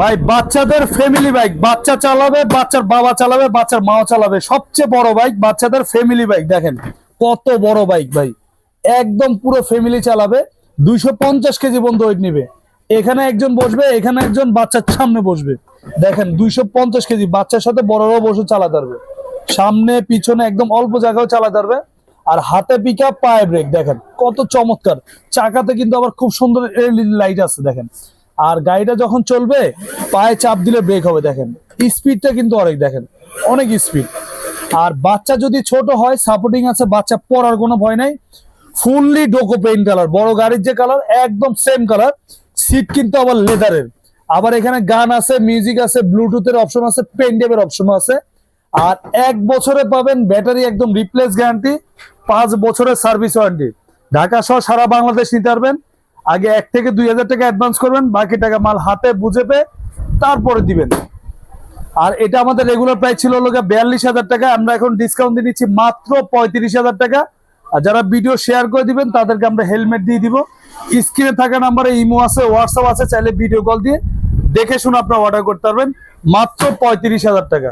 ভাই, বাচ্চাদের family bike বাচ্চা চালাবে, বাচ্চার বাবা চালাবে, বাচ্চার মাও চালাবে। সবচেয়ে বড় বাইক বাচ্চাদের ফ্যামিলি বাইক দেখেন। কত বড় বাইক ভাই। একদম পুরো ফ্যামিলি চালাবে। দুইশো পঞ্চাশ কেজি পর্যন্ত ওয়েট নিবে। এখানে একজন বসবে, এখানে একজন বাচ্চার সামনে বসবে। দেখেন, দুইশো পঞ্চাশ কেজি বাচ্চার সাথে বড়রাও বসে চালাতে পারবে সামনে, পিছনে একদম অল্প জায়গাও চালাতে পারবে আর হাতে পিক পায়ে ব্রেক দেখেন। কত চমৎকার। চাকাতে কিন্তু আবার খুব সুন্দর লাইট আছে, দেখেন। আর গাড়িটা যখন চলবে, পায়ে চাপ দিলে ব্রেক হবে, দেখেন। স্পিডটা কিন্তু অনেক, দেখেন। অনেক স্পিড আর বাচ্চা যদি ছোট হয় সাপোর্টিং আছে, বাচ্চা পড়ার কোনো ভয় নাই। ফুললি ডোকো পেইন্ট কালার বড় গাড়ির যে কালার একদম সেম কালার সিট কিন্তু আবার লেদারের আবার এখানে গান আছে মিউজিক আছে ব্লুটুথের অপশন আছে পেনডেভের অপশন আছে। আর এক বছরে পাবেন ব্যাটারি একদম রিপ্লেস গ্যারান্টি পাঁচ বছরের সার্ভিস ওয়ারেন্টি ঢাকা সহ সারা বাংলাদেশ নিতে পারবেন। আগে এক থেকে দুই হাজার টাকা অ্যাডভান্স করবেন, বাকি টাকা মাল হাতে বুঝে পেয়ে তারপরে দিবেন। আর এটা আমাদের রেগুলার প্রাইস ছিল হলো বিয়াল্লিশ হাজার টাকা, আমরা এখন ডিসকাউন্ট দিয়ে নিচ্ছি মাত্র পঁয়ত্রিশ হাজার টাকা। আর যারা ভিডিও শেয়ার করে দিবেন, তাদেরকে আমরা হেলমেট দিয়ে দিব। স্ক্রিনে থাকা নাম্বারে ইমো আছে হোয়াটসঅ্যাপ আছে, চাইলে ভিডিও কল দিয়ে দেখে শুনে আপনারা অর্ডার করতে পারবেন। মাত্র পঁয়ত্রিশ হাজার টাকা।